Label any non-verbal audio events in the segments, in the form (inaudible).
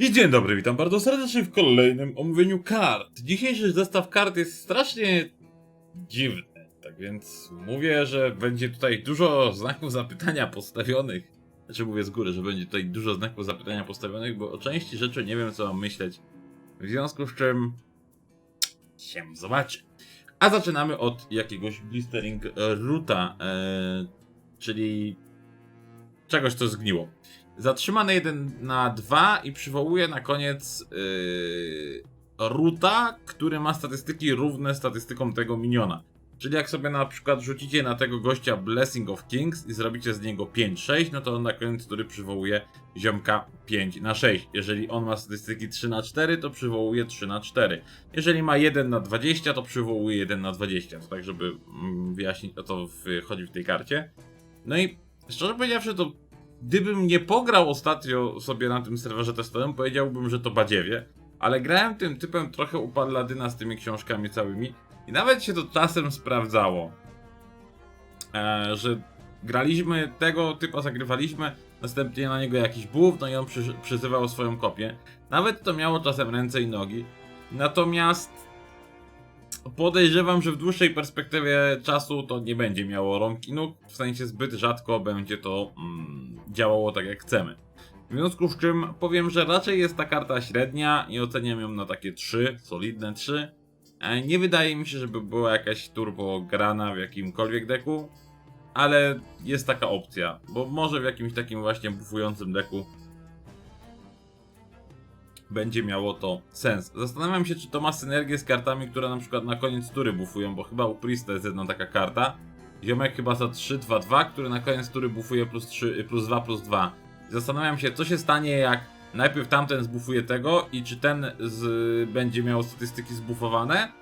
I dzień dobry, witam bardzo serdecznie w kolejnym omówieniu kart. Dzisiejszy zestaw kart jest strasznie dziwny, tak więc mówię, że będzie tutaj dużo znaków zapytania postawionych. Znaczy mówię z góry, że będzie tutaj dużo znaków zapytania postawionych, bo o części rzeczy nie wiem co mam myśleć. W związku z czym się zobaczy. A zaczynamy od jakiegoś blistering ruta, e, czyli czegoś co zgniło. Zatrzyma na 1 na 2 i przywołuje na koniec yy, ruta, który ma statystyki równe statystykom tego miniona. Czyli jak sobie na przykład rzucicie na tego gościa Blessing of Kings i zrobicie z niego 5-6, no to on na koniec tury przywołuje ziomka 5 na 6. Jeżeli on ma statystyki 3 na 4, to przywołuje 3 na 4. Jeżeli ma 1 na 20, to przywołuje 1 na 20. To tak, żeby mm, wyjaśnić o co chodzi w tej karcie. No i szczerze powiedziawszy, to Gdybym nie pograł ostatnio sobie na tym serwerze testowym, powiedziałbym, że to badziewie, ale grałem tym typem trochę u Palladyna z tymi książkami całymi i nawet się to czasem sprawdzało, e, że graliśmy tego typa, zagrywaliśmy, następnie na niego jakiś buff, no i on przy, przyzywał swoją kopię. Nawet to miało czasem ręce i nogi, natomiast podejrzewam, że w dłuższej perspektywie czasu to nie będzie miało rąk i nóg, w sensie zbyt rzadko będzie to mm, działało tak jak chcemy. W związku z czym powiem, że raczej jest ta karta średnia i oceniam ją na takie 3, solidne 3. E, Nie wydaje mi się, żeby była jakaś turbo grana w jakimkolwiek deku, ale jest taka opcja, bo może w jakimś takim właśnie buffującym deku będzie miało to sens. Zastanawiam się, czy to ma synergię z kartami, które na przykład na koniec tury buffują, bo chyba u Priesta jest jedna taka karta. Ziomek chyba za 3-2-2, który na koniec tury buffuje plus, 3, plus 2 plus 2. Zastanawiam się, co się stanie, jak najpierw tamten zbufuje tego i czy ten z, będzie miał statystyki zbufowane,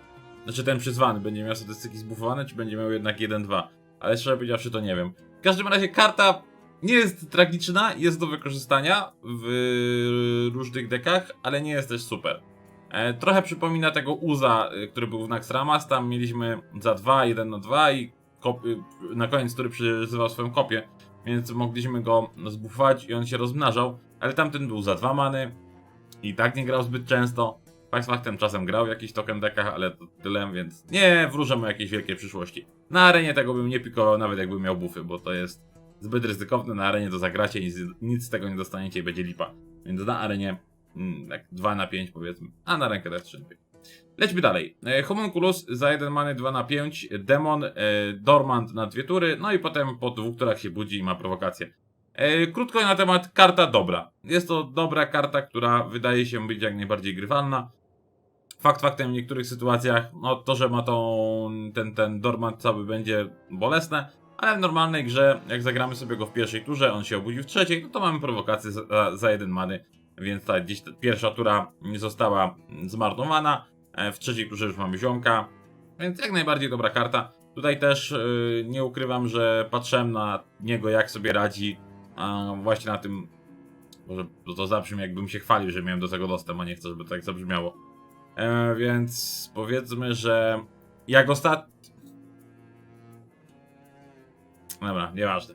znaczy ten przyzwany będzie miał statystyki zbufowane, czy będzie miał jednak 1-2. Ale szczerze powiedziawszy, to nie wiem. W każdym razie karta nie jest tragiczna, jest do wykorzystania w różnych dekach, ale nie jest też super. E, trochę przypomina tego Uza, y, który był w Naxxramas, tam mieliśmy za 2, 1 na 2 i y, na koniec, który przyzywał swoją kopię, więc mogliśmy go zbufować i on się rozmnażał, ale tamten był za 2 many i tak nie grał zbyt często. Fakt faktem czasem grał w jakichś token dekach, ale to tyle, więc nie wróżę mu jakiejś wielkiej przyszłości. Na arenie tego bym nie pikował, nawet jakbym miał bufy, bo to jest zbyt ryzykowne. Na arenie to zagracie i nic, z tego nie dostaniecie i będzie lipa. Więc na arenie mm, tak 2 na 5 powiedzmy, a na rękę też 3 na 5. Lećmy dalej. E, Homunculus za 1 many 2 na 5, Demon, e, Dormant na dwie tury, no i potem po dwóch turach się budzi i ma prowokację. E, krótko na temat, karta dobra. Jest to dobra karta, która wydaje się być jak najbardziej grywalna. Fakt faktem w niektórych sytuacjach, no to, że ma tą, ten, ten Dormant cały będzie bolesne, ale w normalnej grze, jak zagramy sobie go w pierwszej turze, on się obudzi w trzeciej, no to mamy prowokację za, za jeden many, więc ta gdzieś ta pierwsza tura nie została zmarnowana. E, W trzeciej turze już mamy ziomka, więc jak najbardziej dobra karta. Tutaj też yy, nie ukrywam, że patrzyłem na niego, jak sobie radzi, a właśnie na tym, może to, zabrzmi jakbym się chwalił, że miałem do tego dostęp, a nie chcę, żeby tak zabrzmiało. E, więc powiedzmy, że jak ostat... Dobra, nieważne.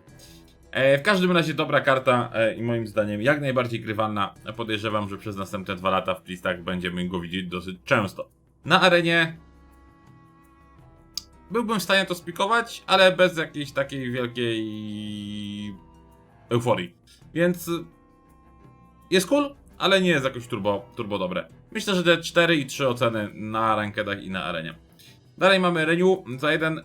E, w każdym razie dobra karta e, i moim zdaniem jak najbardziej grywalna. Podejrzewam, że przez następne dwa lata w listach będziemy go widzieć dosyć często. Na arenie byłbym w stanie to spikować, ale bez jakiejś takiej wielkiej euforii. Więc jest cool, ale nie jest jakoś turbo, turbo dobre. Myślę, że te 4 i 3 oceny na rankedach i na arenie. Dalej mamy Renew za jeden y,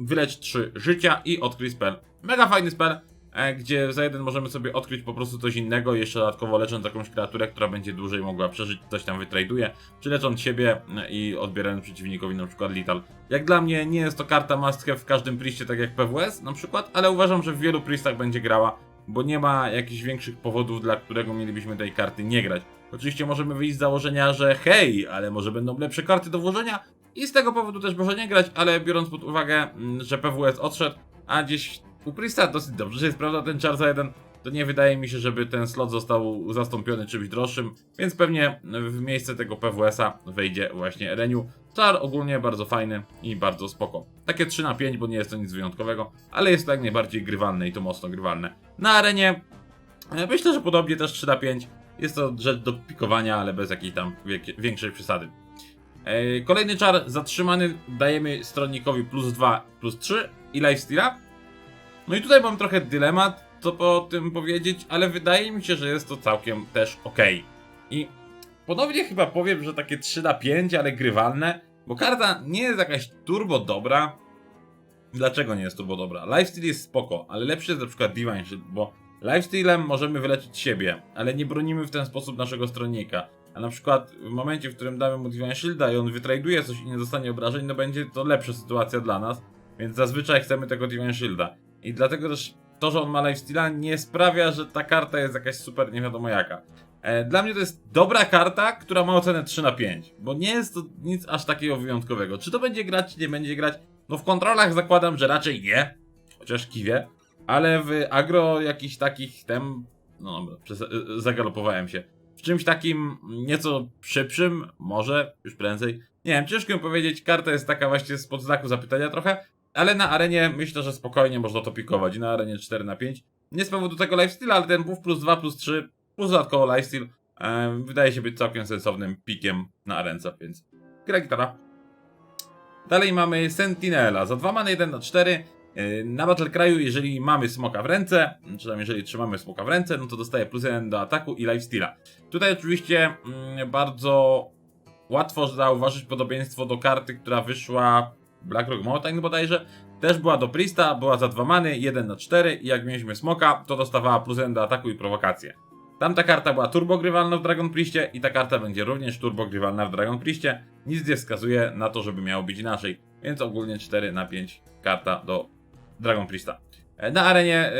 wyleć 3 życia i odkryj spell. Mega fajny spell, e, gdzie za jeden możemy sobie odkryć po prostu coś innego, jeszcze dodatkowo lecząc jakąś kreaturę, która będzie dłużej mogła przeżyć, coś tam wytraduje, czy lecząc siebie e, i odbierając przeciwnikowi na przykład Lethal. Jak dla mnie nie jest to karta must have w każdym priestie, tak jak PWS na przykład, ale uważam, że w wielu priestach będzie grała, bo nie ma jakichś większych powodów, dla którego mielibyśmy tej karty nie grać. Oczywiście możemy wyjść z założenia, że hej, ale może będą lepsze karty do włożenia i z tego powodu też może nie grać, ale biorąc pod uwagę, mm, że PWS odszedł, a gdzieś u Priesta dosyć dobrze jest, prawda, ten czar za jeden, to nie wydaje mi się, żeby ten slot został zastąpiony czymś droższym, więc pewnie w miejsce tego PWS-a wejdzie właśnie Renew. Czar ogólnie bardzo fajny i bardzo spoko. Takie 3 na 5, bo nie jest to nic wyjątkowego, ale jest to jak najbardziej grywalne i to mocno grywalne. Na arenie e, myślę, że podobnie też 3 na 5. Jest to rzecz do pikowania, ale bez jakiejś tam większej przesady. E, kolejny czar zatrzymany dajemy stronnikowi plus 2, plus 3 i lifesteala. No i tutaj mam trochę dylemat, co po tym powiedzieć, ale wydaje mi się, że jest to całkiem też ok. I ponownie chyba powiem, że takie 3 na 5, ale grywalne, bo karta nie jest jakaś turbo dobra. Dlaczego nie jest turbo dobra? Lifesteal jest spoko, ale lepszy jest na przykład Divine bo lifestealem możemy wyleczyć siebie, ale nie bronimy w ten sposób naszego stronnika. A na przykład w momencie, w którym damy mu Divine Shielda i on wytraduje coś i nie dostanie obrażeń, no będzie to lepsza sytuacja dla nas, więc zazwyczaj chcemy tego Divine Shielda. I dlatego też to, że on ma lifesteala nie sprawia, że ta karta jest jakaś super nie wiadomo jaka. E, Dla mnie to jest dobra karta, która ma ocenę 3 na 5, bo nie jest to nic aż takiego wyjątkowego. Czy to będzie grać, czy nie będzie grać? No w kontrolach zakładam, że raczej nie, chociaż kiwie, ale w agro jakichś takich tem, no dobra, przez, zagalopowałem się. Czymś takim nieco szybszym, może już prędzej. Nie wiem, ciężko mi powiedzieć, karta jest taka właśnie z podznaku zapytania trochę, ale na arenie myślę, że spokojnie można to pikować. Na arenie 4 na 5 Nie z powodu tego lifesteal, ale ten buff plus 2 plus 3 plus dodatkowo lifesteal em, wydaje się być całkiem sensownym pikiem na arence, więc gra gitara. Dalej mamy Sentinela. Za 2 many 1 na 4. Yy, Na Battle Kraju, jeżeli mamy smoka w ręce, czy tam jeżeli trzymamy smoka w ręce, no to dostaje plus 1 do ataku i lifesteala. Tutaj oczywiście mm, bardzo łatwo zauważyć podobieństwo do karty, która wyszła Blackrock Mountain bodajże. Też była do Priesta, była za 2 many, 1 na 4 i jak mieliśmy smoka, to dostawała plus 1 do ataku i prowokację. Tamta karta była turbogrywalna w Dragon Priestie i ta karta będzie również turbogrywalna w Dragon Priestie. Nic nie wskazuje na to, żeby miało być inaczej, więc ogólnie 4 na 5 karta do Dragon Priesta. E, Na arenie, e,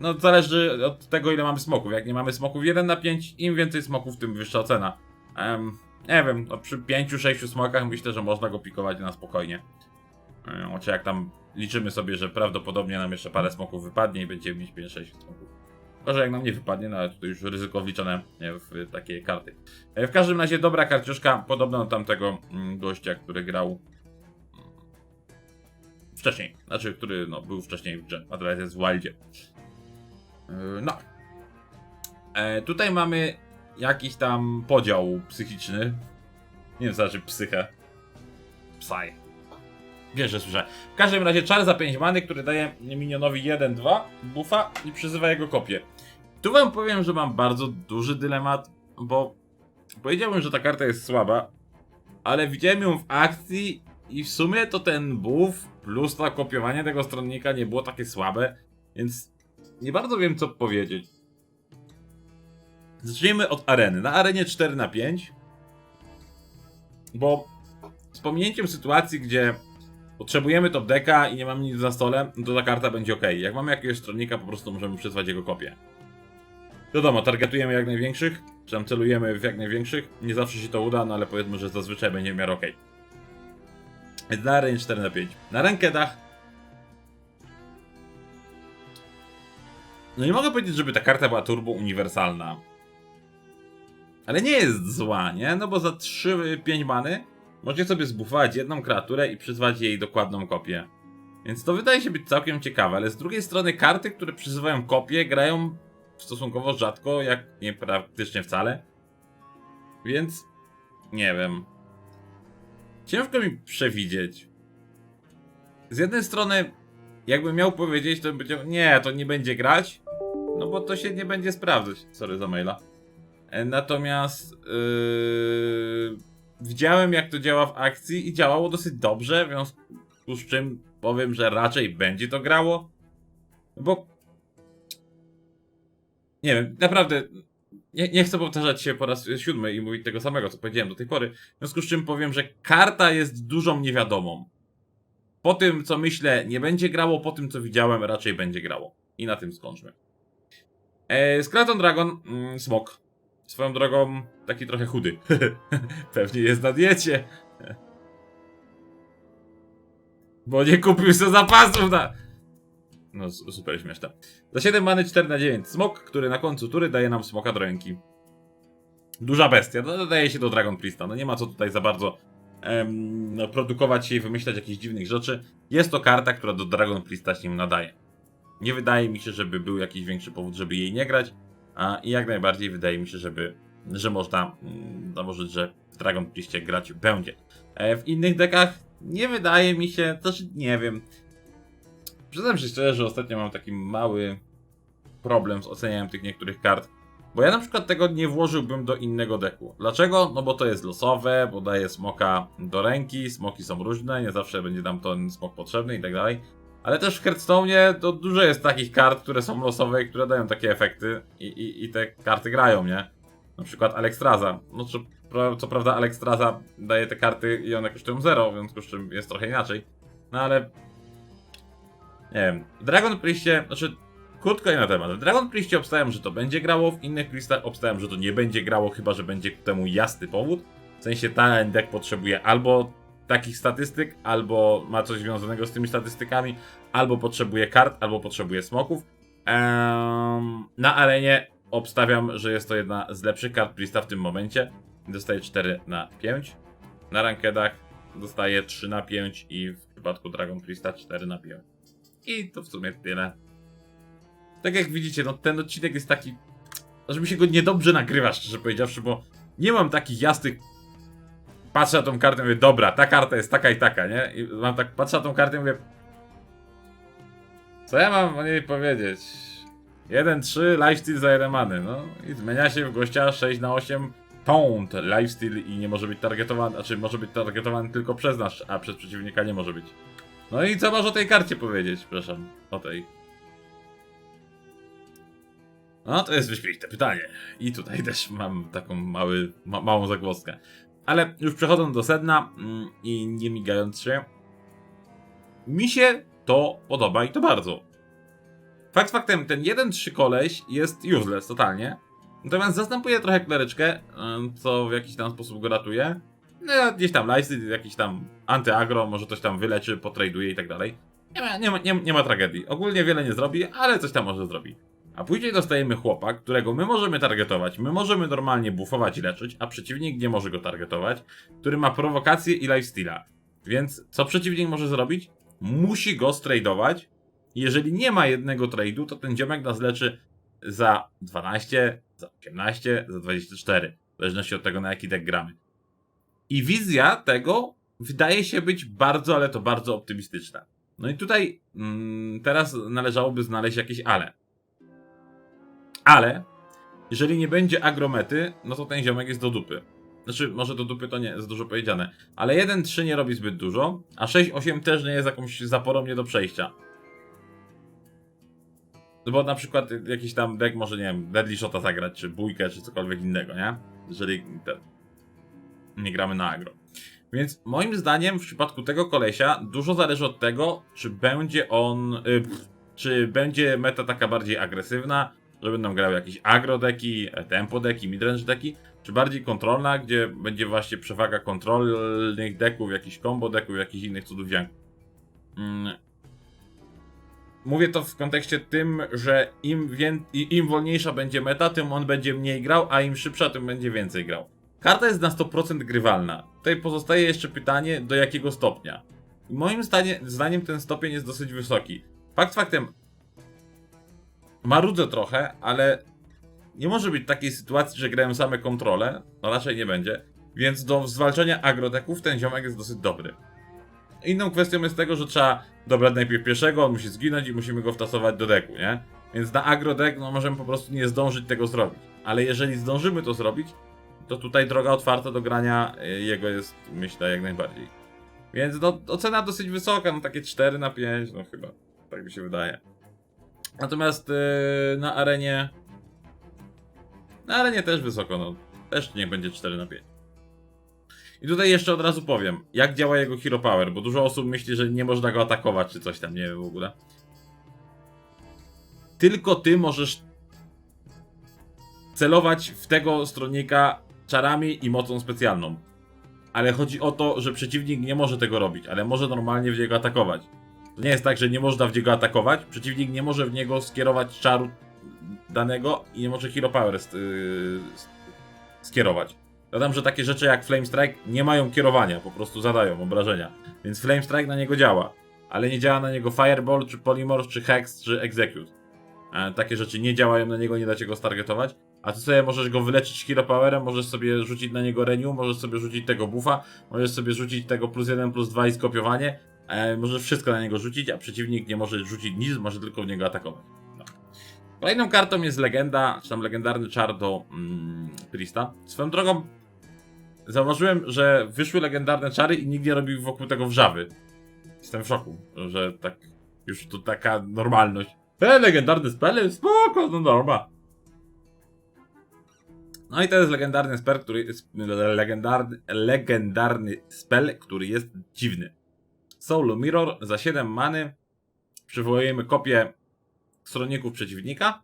no zależy od tego ile mamy smoków. Jak nie mamy smoków 1 na 5, im więcej smoków, tym wyższa cena. Em, nie wiem, no przy 5-6 smokach myślę, że można go pikować na spokojnie. E, Znaczy jak tam liczymy sobie, że prawdopodobnie nam jeszcze parę smoków wypadnie i będziemy mieć 5-6 smoków. Gorzej jak nam nie wypadnie, no ale to już ryzyko wliczone w takie karty. W każdym razie dobra karciuszka, podobna do tamtego mm, gościa, który grał wcześniej. Znaczy, który no, był wcześniej w grze, a teraz jest w Wildzie. E, No. E, tutaj mamy jakiś tam podział psychiczny. Nie wiem, znaczy psychę. Psaj. Wiesz, że słyszę. W każdym razie czar za 5 many, który daje minionowi 1-2 buffa i przyzywa jego kopię. Tu wam powiem, że mam bardzo duży dylemat, bo powiedziałbym, że ta karta jest słaba, ale widziałem ją w akcji i w sumie to ten buff plus to kopiowanie tego stronnika nie było takie słabe, więc nie bardzo wiem co powiedzieć. Zacznijmy od areny. Na arenie 4 na 5 bo z pominięciem sytuacji, gdzie potrzebujemy top decka i nie mamy nic na stole, no to ta karta będzie ok. Jak mamy jakiegoś stronnika, po prostu możemy przyzwać jego kopię. Wiadomo, targetujemy jak największych, czy tam celujemy w jak największych. Nie zawsze się to uda, no ale powiedzmy, że zazwyczaj będzie w miarę ok. Więc na arenie 4 na 5. Na rankedach No nie mogę powiedzieć, żeby ta karta była turbo uniwersalna. Ale nie jest zła, nie? No bo za 3-5 many możecie sobie zbufować jedną kreaturę i przyzwać jej dokładną kopię. Więc to wydaje się być całkiem ciekawe, ale z drugiej strony karty, które przyzywają kopię, grają stosunkowo rzadko, jak nie praktycznie wcale. Więc nie wiem. Ciężko mi przewidzieć. Z jednej strony, jakbym miał powiedzieć, to bym powiedział, nie, to nie będzie grać, no bo to się nie będzie sprawdzać. Sorry za maila. E, Natomiast yy, widziałem jak to działa w akcji i działało dosyć dobrze, w związku z czym powiem, że raczej będzie to grało. Bo nie wiem, naprawdę nie, nie chcę powtarzać się po raz siódmy i mówić tego samego, co powiedziałem do tej pory. W związku z czym powiem, że karta jest dużą niewiadomą. Po tym, co myślę, nie będzie grało, po tym, co widziałem, raczej będzie grało. I na tym skończmy. E, Skeleton Dragon, mm, smok. Swoją drogą, taki trochę chudy. (laughs) Pewnie jest na diecie. Bo nie kupił sobie zapasów na... No, super śmieszne. Za 7 many 4 na 9 smok, który na końcu tury daje nam smoka do ręki. Duża bestia, no, nadaje się do Dragon Priesta. No nie ma co tutaj za bardzo em, no, produkować się i wymyślać jakichś dziwnych rzeczy. Jest to karta, która do Dragon Priesta się nadaje. Nie wydaje mi się, żeby był jakiś większy powód, żeby jej nie grać. A, I jak najbardziej wydaje mi się, żeby, że można mm, założyć, że w Dragon Priestie grać będzie. E, w innych dekach nie wydaje mi się, też nie wiem. Przyznam się szczerze, że ostatnio mam taki mały problem z ocenianiem tych niektórych kart. Bo ja na przykład tego nie włożyłbym do innego deku. Dlaczego? No bo to jest losowe, bo daje smoka do ręki, smoki są różne, nie zawsze będzie nam ten smok potrzebny i tak dalej. Ale też w Hearthstone'ie to dużo jest takich kart, które są losowe i które dają takie efekty i, i, i te karty grają, nie? Na przykład Alexstrasza. No co, co prawda Alexstrasza daje te karty i one kosztują 0, w związku z czym jest trochę inaczej. No ale... Nie wiem. Dragon Priestie, znaczy krótko i na temat. Dragon Priestie obstawiam, że to będzie grało, w innych Priestach obstawiam, że to nie będzie grało, chyba że będzie temu jasny powód. W sensie ten deck potrzebuje albo takich statystyk, albo ma coś związanego z tymi statystykami, albo potrzebuje kart, albo potrzebuje smoków. Ehm, na arenie obstawiam, że jest to jedna z lepszych kart Priesta w tym momencie. Dostaje 4 na 5. Na rankedach dostaje 3 na 5 i w przypadku Dragon Priesta 4 na 5. I to w sumie tyle. Tak jak widzicie, no ten odcinek jest taki, że mi się go niedobrze nagrywa, szczerze powiedziawszy, bo nie mam takich jasnych patrzę na tą kartę i mówię, dobra, ta karta jest taka i taka, nie? I mam tak, patrzę na tą kartę i mówię, co ja mam o niej powiedzieć? 1-3, lifesteal za 1 many, no i zmienia się w gościa 6 na 8 taunt lifesteal i nie może być targetowany, znaczy może być targetowany tylko przez nas, a przez przeciwnika nie może być. No i co masz o tej karcie powiedzieć, przepraszam, o tej. No to jest wyśmienite pytanie. I tutaj (laughs) też mam taką mały, ma, małą zagwozdkę. Ale już przechodząc do sedna mm, i nie migając się, mi się to podoba i to bardzo. Fakt faktem, ten 1-3 koleś jest useless totalnie. Natomiast zastępuje trochę kleryczkę, co w jakiś tam sposób go ratuje. No, gdzieś tam lifesteal, jakiś tam antyagro, może coś tam wyleczy, potraduje i tak dalej. Nie ma, nie, ma, nie, nie ma tragedii. Ogólnie wiele nie zrobi, ale coś tam może zrobi. A później dostajemy chłopa, którego my możemy targetować, my możemy normalnie buffować i leczyć, a przeciwnik nie może go targetować, który ma prowokację i lifesteala. Więc co przeciwnik może zrobić? Musi go stradować. Jeżeli nie ma jednego trade'u, to ten ziomek nas leczy za 12, za 18, za 24. W zależności od tego, na jaki deck gramy. I wizja tego wydaje się być bardzo, ale to bardzo optymistyczna. No i tutaj mm, teraz należałoby znaleźć jakieś ale. Ale jeżeli nie będzie agromety, no to ten ziomek jest do dupy. Znaczy, może do dupy to nie jest dużo powiedziane, ale 1-3 nie robi zbyt dużo, a 6-8 też nie jest jakąś zaporą nie do przejścia. No bo na przykład jakiś tam deck może, nie wiem, Deadly Shota zagrać, czy bójkę, czy cokolwiek innego, nie? Jeżeli nie gramy na agro. Więc moim zdaniem w przypadku tego kolesia dużo zależy od tego, czy będzie on, y, czy będzie meta taka bardziej agresywna, że będą grały jakieś agro deki, tempo deki, midrange deki, czy bardziej kontrolna, gdzie będzie właśnie przewaga kontrolnych deków, jakichś combo deków, jakichś innych cudów. Mm. Mówię to w kontekście tym, że im, im wolniejsza będzie meta, tym on będzie mniej grał, a im szybsza, tym będzie więcej grał. Karta jest na 100% grywalna. Tutaj pozostaje jeszcze pytanie, do jakiego stopnia. Moim zdanie, zdaniem ten stopień jest dosyć wysoki. Fakt faktem, marudzę trochę, ale nie może być takiej sytuacji, że grają same kontrole, no raczej nie będzie, więc do zwalczania agrodeków ten ziomek jest dosyć dobry. Inną kwestią jest tego, że trzeba dobrać najpierw pierwszego, on musi zginąć i musimy go wtasować do deku, nie? Więc na agrodek no możemy po prostu nie zdążyć tego zrobić. Ale jeżeli zdążymy to zrobić, to tutaj droga otwarta do grania y, jego jest, myślę, jak najbardziej. Więc no, ocena dosyć wysoka, no takie 4 na 5, no chyba, tak mi się wydaje. Natomiast yy, na arenie. Na arenie też wysoko, no. Też niech będzie 4 na 5. I tutaj jeszcze od razu powiem, jak działa jego Hero Power, bo dużo osób myśli, że nie można go atakować, czy coś tam, nie wiem w ogóle. Tylko ty możesz celować w tego stronnika czarami i mocą specjalną. Ale chodzi o to, że przeciwnik nie może tego robić, ale może normalnie w niego atakować. To nie jest tak, że nie można w niego atakować, przeciwnik nie może w niego skierować czaru danego i nie może Hero Power st- skierować. Dodam, że takie rzeczy jak Flame Strike nie mają kierowania, po prostu zadają obrażenia. Więc Flame Strike na niego działa, ale nie działa na niego Fireball, czy Polymorph, czy Hex, czy Execute. E, takie rzeczy nie działają na niego, nie da cię go stargetować. A ty sobie możesz go wyleczyć hero powerem, możesz sobie rzucić na niego renew, możesz sobie rzucić tego buffa, możesz sobie rzucić tego plus 1, plus 2 i skopiowanie. E, możesz wszystko na niego rzucić, a przeciwnik nie może rzucić nic, może tylko w niego atakować. No. Kolejną kartą jest legenda, czy tam legendarny czar do mm, Prista. Swoją drogą zauważyłem, że wyszły legendarne czary i nikt nie robił wokół tego wrzawy. Jestem w szoku, że tak już to taka normalność. E, legendarny spell, spoko, no norma. No i to jest legendarny spell, który jest legendarny, legendarny spell, który jest dziwny. Soul Mirror za 7 many przywołujemy kopię stronników przeciwnika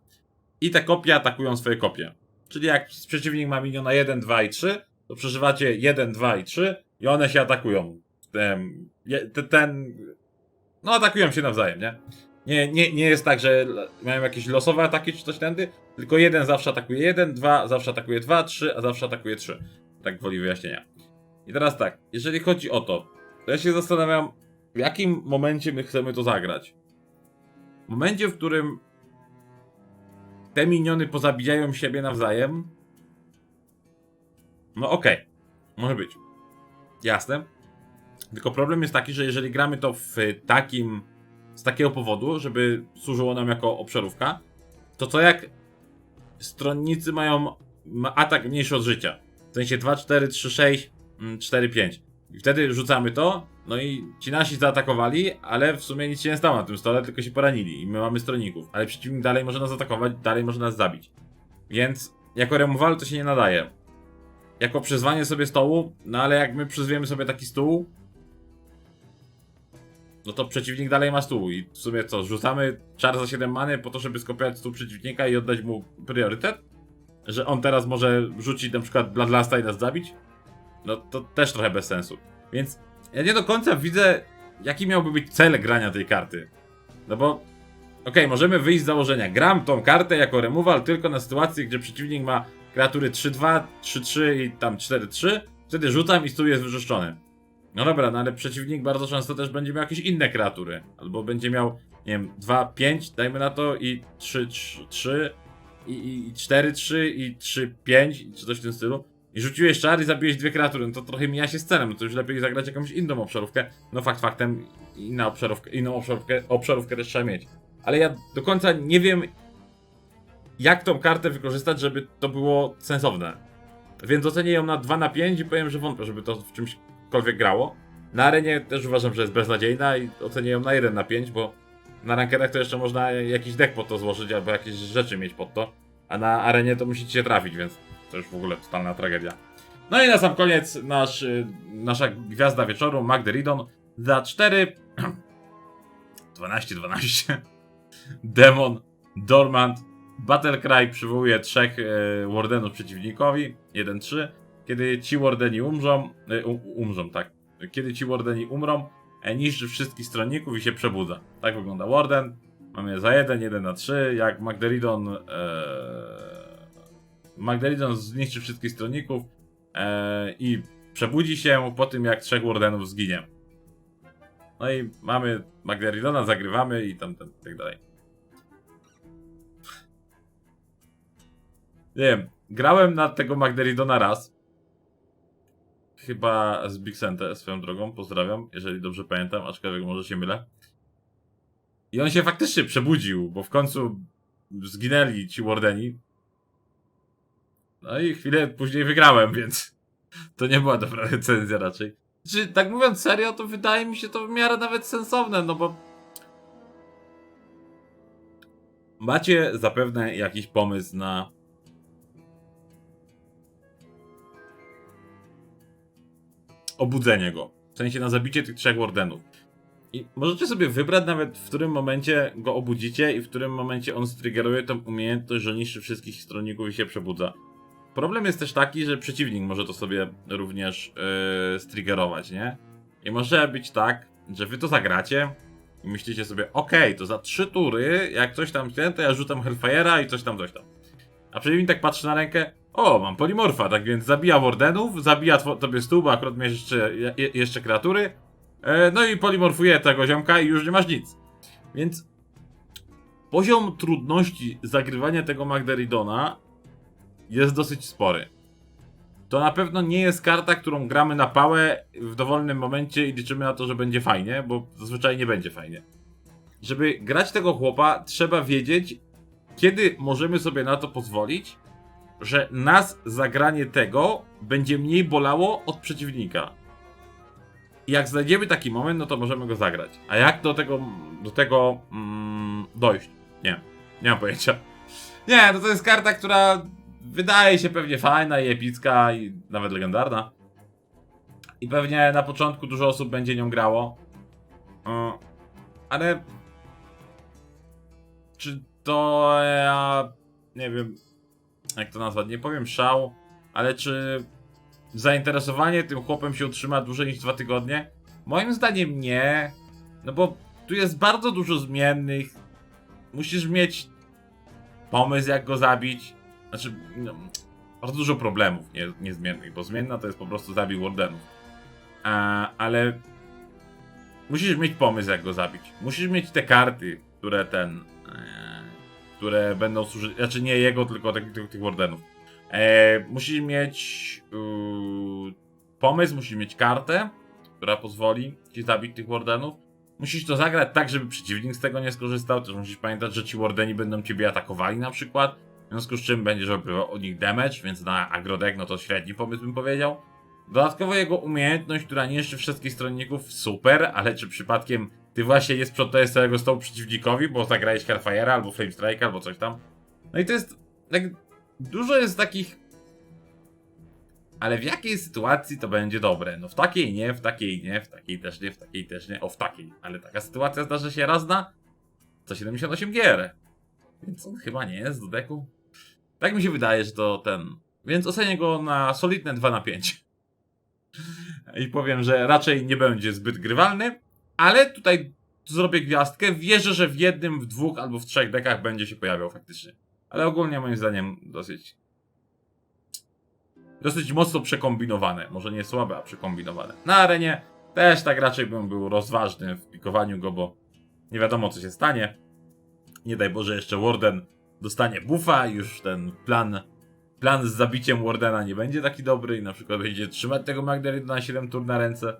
i te kopie atakują swoje kopie. Czyli jak przeciwnik ma miniona 1, 2 i 3, to przeżywacie 1, 2 i 3 i one się atakują. Ten, ten no atakują się nawzajem, nie? Nie, nie, nie jest tak, że mają jakieś losowe ataki czy coś tędy, tylko jeden zawsze atakuje jeden, dwa zawsze atakuje dwa, trzy, a zawsze atakuje trzy. Tak woli wyjaśnienia. I teraz tak, jeżeli chodzi o to, to ja się zastanawiam, w jakim momencie my chcemy to zagrać. W momencie, w którym te miniony pozabijają siebie nawzajem, no okej, może być. Jasne. Tylko problem jest taki, że jeżeli gramy to w takim, z takiego powodu, żeby służyło nam jako obszarówka, to co jak stronnicy mają ma atak mniejszy od życia. W sensie 2, 4, 3, 6, 4, 5. I wtedy rzucamy to, no i ci nasi zaatakowali, ale w sumie nic się nie stało na tym stole, tylko się poranili i my mamy stronników. Ale przeciwnik dalej może nas atakować, dalej może nas zabić. Więc jako removal to się nie nadaje. Jako przyzwanie sobie stołu, no ale jak my przyzwiemy sobie taki stół, no to przeciwnik dalej ma stół i w sumie co, rzucamy czar za 7 many po to, żeby skopiować stół przeciwnika i oddać mu priorytet? Że on teraz może rzucić na przykład Bloodlasta i nas zabić? No to też trochę bez sensu. Więc ja nie do końca widzę, jaki miałby być cel grania tej karty. No bo, okej, możemy wyjść z założenia. Gram tą kartę jako removal tylko na sytuacji, gdzie przeciwnik ma kreatury 3-2, 3-3 i tam 4-3. Wtedy rzucam i stół jest wyczyszczony. No dobra, no ale przeciwnik bardzo często też będzie miał jakieś inne kreatury. Albo będzie miał, nie wiem, 2-5, dajmy na to, i 3-3, i, i, i 4-3, i 3-5, czy coś w tym stylu. I rzuciłeś czar i zabiłeś dwie kreatury, no to trochę mija się z celem, no to już lepiej zagrać jakąś inną obszarówkę. No fakt faktem, inna obszarówkę, inną obszarówkę, obszarówkę też trzeba mieć. Ale ja do końca nie wiem, jak tą kartę wykorzystać, żeby to było sensowne. Więc ocenię ją na 2 na 5 i powiem, że wątpię, żeby to w czymśkolwiek grało. Na arenie też uważam, że jest beznadziejna i ocenię ją na 1 na 5, bo na rankerach to jeszcze można jakiś deck pod to złożyć albo jakieś rzeczy mieć pod to. A na arenie to musicie się trafić, więc to już w ogóle totalna tragedia. No i na sam koniec nasz, y, nasza gwiazda wieczoru, Magderidon, za 4... 12-12. (clears throat) (laughs) Demon, Dormant, Battlecry przywołuje trzech e, wardenów przeciwnikowi, 1-3. Kiedy ci wardeni umrzą, e, um, umrzą, tak. Kiedy ci wardeni umrą, e, niszczy wszystkich stronników i się przebudza. Tak wygląda warden. Mamy za 1, 1 na 3. Jak Magderidon. E, Magderidon zniszczy wszystkich stronników e, i przebudzi się po tym, jak trzech wardenów zginie. No i mamy Magderidona, zagrywamy i tam, tam tak dalej. Nie wiem, grałem na tego Magderidona raz. Chyba z Big Sente swoją drogą, pozdrawiam, jeżeli dobrze pamiętam, aczkolwiek może się mylę. I on się faktycznie przebudził, bo w końcu zginęli ci Wardeni. No i chwilę później wygrałem, więc to nie była dobra recenzja raczej. Czy tak mówiąc serio, to wydaje mi się to w miarę nawet sensowne, no bo macie zapewne jakiś pomysł na obudzenie go. W sensie na zabicie tych trzech wardenów. I możecie sobie wybrać nawet, w którym momencie go obudzicie i w którym momencie on striggeruje tą umiejętność, że niszczy wszystkich stronników i się przebudza. Problem jest też taki, że przeciwnik może to sobie również yy, striggerować, nie? I może być tak, że wy to zagracie i myślicie sobie, okej, to za trzy tury, jak coś tam ten, to ja rzucam Hellfire'a i coś tam, coś tam. A przeciwnik tak patrzy na rękę, o, mam polimorfa, tak więc zabija wardenów, zabija tobie stół, bo akurat miałeś jeszcze, je, jeszcze kreatury, e, no i polimorfuje tego ziomka i już nie masz nic. Więc poziom trudności zagrywania tego Magderidona jest dosyć spory. To na pewno nie jest karta, którą gramy na pałę w dowolnym momencie i liczymy na to, że będzie fajnie, bo zazwyczaj nie będzie fajnie. Żeby grać tego chłopa, trzeba wiedzieć, kiedy możemy sobie na to pozwolić, że nas zagranie tego będzie mniej bolało od przeciwnika. I jak znajdziemy taki moment, no to możemy go zagrać. A jak do tego, do tego mm, dojść? Nie, nie mam pojęcia. Nie, no to jest karta, która wydaje się pewnie fajna i epicka i nawet legendarna. I pewnie na początku dużo osób będzie nią grało. Ale czy to ja nie wiem jak to nazwać, nie powiem szał, ale czy zainteresowanie tym chłopem się utrzyma dłużej niż dwa tygodnie? Moim zdaniem nie, no bo tu jest bardzo dużo zmiennych. Musisz mieć pomysł jak go zabić. Znaczy, no, bardzo dużo problemów nie, niezmiennych, bo zmienna to jest po prostu zabij Wardenów. A, ale musisz mieć pomysł jak go zabić. Musisz mieć te karty, które ten... E, które będą służyć, znaczy nie jego, tylko tych, tych, tych Wardenów. E, musisz mieć yy, pomysł, musisz mieć kartę, która pozwoli ci zabić tych Wardenów. Musisz to zagrać tak, żeby przeciwnik z tego nie skorzystał. Też musisz pamiętać, że ci Wardeni będą ciebie atakowali na przykład. W związku z czym będziesz odbywał od nich damage, więc na agrodek no to średni pomysł bym powiedział. Dodatkowo jego umiejętność, która niszczy wszystkich stronników, super, ale czy przypadkiem ty właśnie nie sprzątałeś całego stołu przeciwnikowi, bo zagrałeś Hellfire'a albo Flame Strike albo coś tam. No i to jest, dużo jest takich... Ale w jakiej sytuacji to będzie dobre? No w takiej nie, w takiej nie, w takiej też nie, w takiej też nie, o w takiej. Ale taka sytuacja zdarza się raz na 178 gier. Więc on chyba nie jest do deku. Tak mi się wydaje, że to ten. Więc ocenię go na solidne 2 na 5. (laughs) I powiem, że raczej nie będzie zbyt grywalny, ale tutaj zrobię gwiazdkę. Wierzę, że w jednym, w dwóch albo w trzech dekach będzie się pojawiał faktycznie. Ale ogólnie moim zdaniem dosyć. Dosyć mocno przekombinowane. Może nie słabe, a przekombinowane. Na arenie też tak raczej bym był rozważny w pikowaniu go, bo nie wiadomo co się stanie. Nie daj Boże, jeszcze Warden dostanie buffa już ten plan, plan z zabiciem Wardena nie będzie taki dobry i na przykład będzie trzymać tego Magdarida na 7 tur na ręce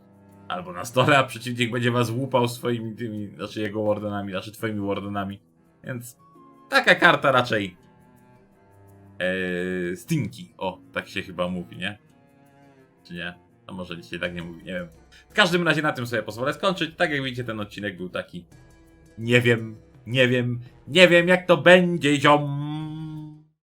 albo na stole, a przeciwnik będzie was łupał swoimi tymi, znaczy jego Wardenami, znaczy twoimi Wardenami. Więc taka karta raczej eee, stinky. O, tak się chyba mówi, nie? Czy nie? A może dzisiaj tak nie mówi, nie wiem. W każdym razie na tym sobie pozwolę skończyć. Tak jak widzicie, ten odcinek był taki nie wiem, nie wiem, nie wiem jak to będzie, ziom.